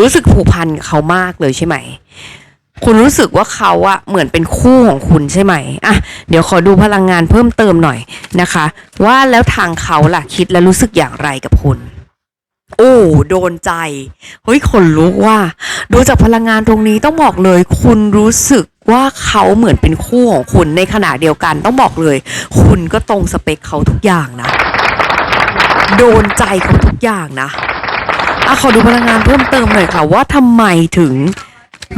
รู้สึกผูกพันกับเขามากเลยใช่ไหม คุณรู้สึกว่าเขาอะเหมือนเป็นคู่ของคุณใช่ไหมอะเดี๋ยวขอดูพลังงานเพิ่มเติมหน่อยนะคะ ว่าแล้วทางเขาล่ะคิดและรู้สึกอย่างไรกับคุณโอ้โดนใจเฮ้ยคนลุกว่าดูจากพลังงานตรงนี้ต้องบอกเลย คุณรู้สึกว่าเขาเหมือนเป็นคู่ของคุณในขณะเดียวกันต้องบอกเลย คุณก็ตรงสเปคเขาทุกอย่างนะ โดนใจเขาทุกอย่างนะ อะขอดูพลังงานเพิ่มเติมหน่อยค่ะ ว่าทำไมถึง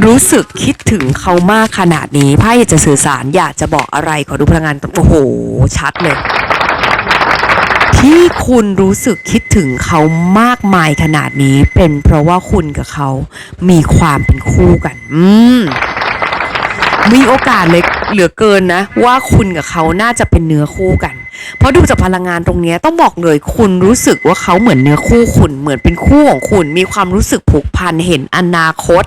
รู้สึกคิดถึงเขามากขนาดนี้ไพ่อยากจะสื่อสารอยากจะบอกอะไรขอดูพลังงานโอ้โห ชัดเลย ที่คุณรู้สึกคิดถึงเขามากมายขนาดนี้ เป็นเพราะว่าคุณกับเขามีความเป็นคู่กัน อืมมีโอกาสเลยเหลือเกินนะ ว่าคุณกับเขาน่าจะเป็นเนื้อคู่กัน เพราะดูจากพลังงานตรงนี้ต้องบอกเลยคุณรู้สึกว่าเขาเหมือนเนื้อคู่คุณเหมือนเป็นคู่ของคุณ มีความรู้สึกผูกพันเห็นอนาคต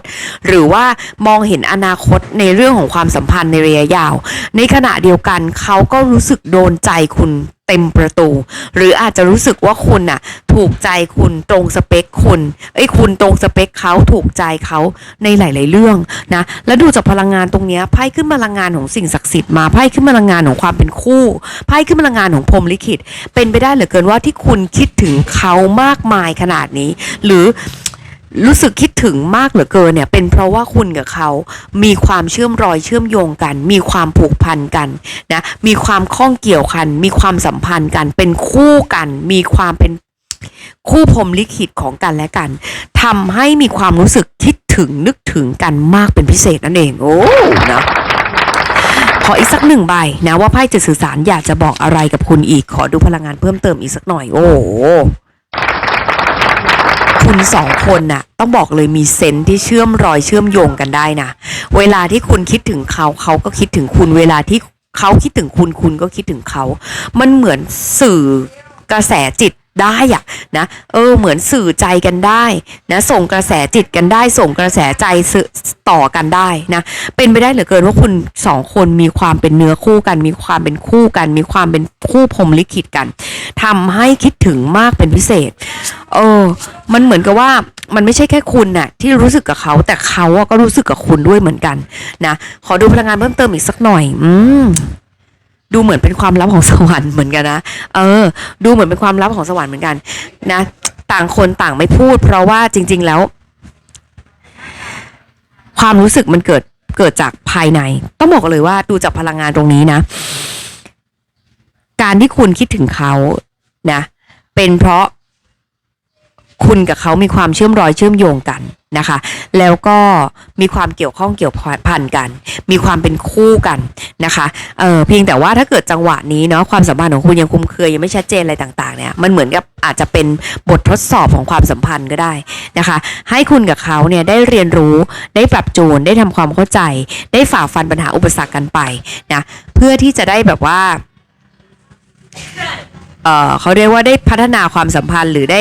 หรือว่ามองเห็นอนาคตในเรื่องของความสัมพันธ์ในระยะยาว ในขณะเดียวกันเขาก็รู้สึกโดนใจคุณ เต็มประตู หรืออาจจะรู้สึกว่าคุณน่ะ ถูกใจคุณตรงสเปคคุณไอ้คุณตรงสเปคเขาถูกใจเขาในหลาย ๆ เรื่องนะแล้วดูจากพลังงานตรงนี้ไพ่ขึ้นพลังงานของสิ่งศักดิ์สิทธิ์มาไพ่ขึ้นพลังงานของความเป็นคู่ไพ่ขึ้นพลังงานของพรมลิขิต เป็นไปได้เหลือเกินว่าที่คุณคิดถึงเขามากมายขนาดนี้ หรือ รู้สึกคิดถึงมากเหลือเกินเนี่ยเป็นเพราะว่าคุณกับเขา มีความเชื่อมรอยเชื่อมโยงกัน มีความผูกพันกันนะมีความข้องเกี่ยวกัน มีความสัมพันธ์กัน เป็นคู่กัน มีความเป็นคู่พรมลิขิตของกันและกันทำให้มีความรู้สึกคิดถึงนึกถึงกันมากเป็นพิเศษนั่นเองโอ้นะขออีกสักหนึ่งใบนะว่าไพ่จะสื่อสารอยากจะบอกอะไรกับคุณอีก ขอดูพลังงานเพิ่มเติมอีกสักหน่อย โอ้โห คุณสองคนน่ะ ต้องบอกเลยมีเซนที่เชื่อมรอยเชื่อมโยงกันได้นะ เวลาที่คุณคิดถึงเขาเขาก็คิดถึงคุณ เวลาที่เขาคิดถึงคุณคุณก็คิดถึงเขา มันเหมือนสื่อกระแสจิตได้อะนะ เออ เหมือนสื่อใจกันได้นะ ส่งกระแสจิตกันได้ ส่งกระแสใจสื่อต่อกันได้นะ เป็นไปได้เหลือเกินว่าคุณสองคนมีความเป็นเนื้อคู่กัน มีความเป็นคู่กัน มีความเป็นคู่พรมลิขิตกันทำให้คิดถึงมากเป็นพิเศษ เออ มันเหมือนกับว่ามันไม่ใช่แค่คุณน่ะที่รู้สึกกับเขาแต่เขาก็รู้สึกกับคุณด้วยเหมือนกันนะขอดูพลังงานเพิ่มเติมอีกสักหน่อย อืมดูเหมือนเป็นความลับของสวรรค์เหมือนกันนะเออ ดูเหมือนเป็นความลับของสวรรค์เหมือนกัน นะ ต่างคนต่างไม่พูด เพราะว่าจริง ๆแล้ว ความรู้สึกมันเกิดเกิดจากภายใน ต้องบอกเลยว่าดูจากพลังงานตรงนี้นะ การที่คุณคิดถึงเขานะ เป็นเพราะ คุณกับเขามีความเชื่อมรอยเชื่อมโยงกันนะคะ แล้วก็มีความเกี่ยวข้องเกี่ยวพันกัน มีความเป็นคู่กันนะคะเออเพียงแต่ว่าถ้าเกิดจังหวะนี้เนาะความสัมพันธ์ของคุณยังคุมเครือยังไม่ชัดเจนอะไรต่างๆเนี่ยมันเหมือนกับอาจจะเป็นบททดสอบของความสัมพันธ์ก็ได้นะคะ ให้คุณกับเขาเนี่ยได้เรียนรู้ได้ปรับจูนได้ทำความเข้าใจ ได้ฝ่าฟันปัญหาอุปสรรคกันไปนะเพื่อที่จะได้แบบว่า เขาเรียกว่าได้พัฒนาความสัมพันธ์หรือได้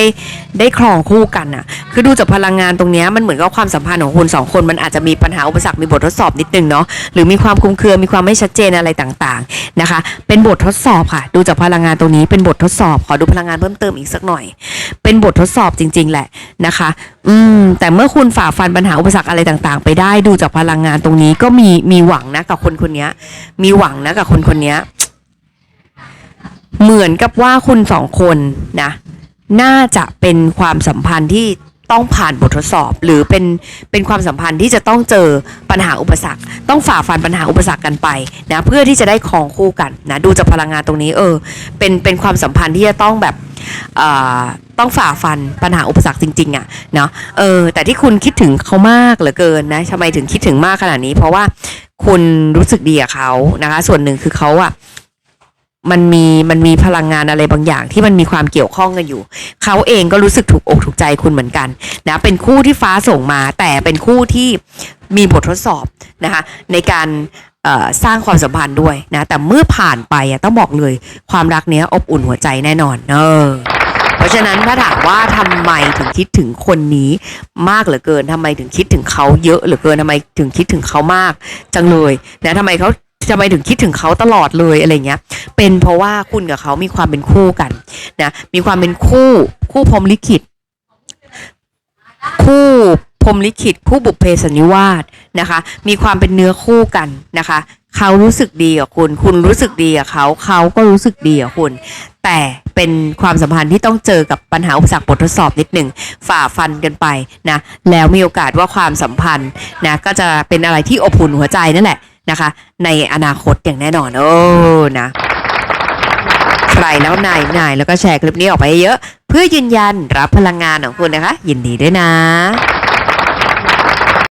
ได้ครองคู่กันน่ะคือดูจากพลังงานตรงนี้มันเหมือนกับความสัมพันธ์ของคุณสองคนมันอาจจะมีปัญหาอุปสรรคมีบททดสอบนิดนึงเนาะหรือมีความคลุมเครือมีความไม่ชัดเจนอะไรต่างๆนะคะ เป็นบททดสอบค่ะ ดูจากพลังงานตรงนี้เป็นบททดสอบ ขอดูพลังงานเพิ่มเติมอีกสักหน่อย เป็นบททดสอบจริง ๆ แหละนะคะ อืมแต่เมื่อคุณฝ่าฟันปัญหาอุปสรรคอะไรต่างๆ ไปได้ดูจากพลังงานตรงนี้ก็มีมีหวังนะกับคนคนนี้มีหวังนะกับคนคนนี้ เหมือนกับว่าคุณสองคนนะน่าจะเป็นความสัมพันธ์ที่ต้องผ่านบททดสอบ หรือเป็นเป็นความสัมพันธ์ที่จะต้องเจอปัญหาอุปสรรค ต้องฝ่าฟันปัญหาอุปสรรคกันไปนะเพื่อที่จะได้ครองคู่กันนะดูจากพลังงานตรงนี้เออเป็นเป็นความสัมพันธ์ที่จะต้องแบบเอ่อต้องฝ่าฟันปัญหาอุปสรรคจริงๆอะ่ะเนาะเออแต่ที่คุณคิดถึงเขามากเหลือเกินนะทำไมถึงคิดถึงมากขนาดนี้ เพราะว่าคุณรู้สึกดีกับเขานะคะ ส่วนหนึ่งคือเขาอะ มันมีมันมีพลังงานอะไรบางอย่างที่มันมีความเกี่ยวข้องกันอยู่ เขาเองก็รู้สึกถูกอกถูกใจคุณเหมือนกันนะเป็นคู่ที่ฟ้าส่งมา แต่เป็นคู่ที่มีบททดสอบนะคะในการสร้างความสัมพันธ์ด้วยนะแต่เมื่อผ่านไปอะต้องบอกเลยความรักเนี้ยอบอุ่นหัวใจแน่นอนเออเพราะฉะนั้นถ้าถามว่าทำไมถึงคิดถึงคนนี้มากเหลือเกินทำไมถึงคิดถึงเขาเยอะเหลือเกินทำไมถึงคิดถึงเขามากจังเลยนะทำไมเขา ทำไมถึงคิดถึงเขาตลอดเลยอะไรเงี้ย เป็นเพราะว่าคุณกับเขามีความเป็นคู่กันนะมีความเป็นคู่คู่พรมลิขิต คู่พรมลิขิตคู่บุพเพสันนิวาสนะคะ มีความเป็นเนื้อคู่กันนะคะ เขารู้สึกดีกับคุณ คุณรู้สึกดีกับเขาเขาก็รู้สึกดีกับคุณ แต่เป็นความสัมพันธ์ที่ต้องเจอกับปัญหาอุปสรรคบททดสอบนิดหนึ่งฝ่าฟันกันไปนะแล้วมีโอกาสว่าความสัมพันธ์นะก็จะเป็นอะไรที่อบอุ่นหัวใจนั่นแหละ นะคะ ในอนาคตอย่างแน่นอน โอ้นะใครแล้วนายนายแล้วก็แชร์คลิปนี้ออกไปเยอะ เพื่อยืนยันรับพลังงานของคุณนะคะ ยินดีด้วยนะ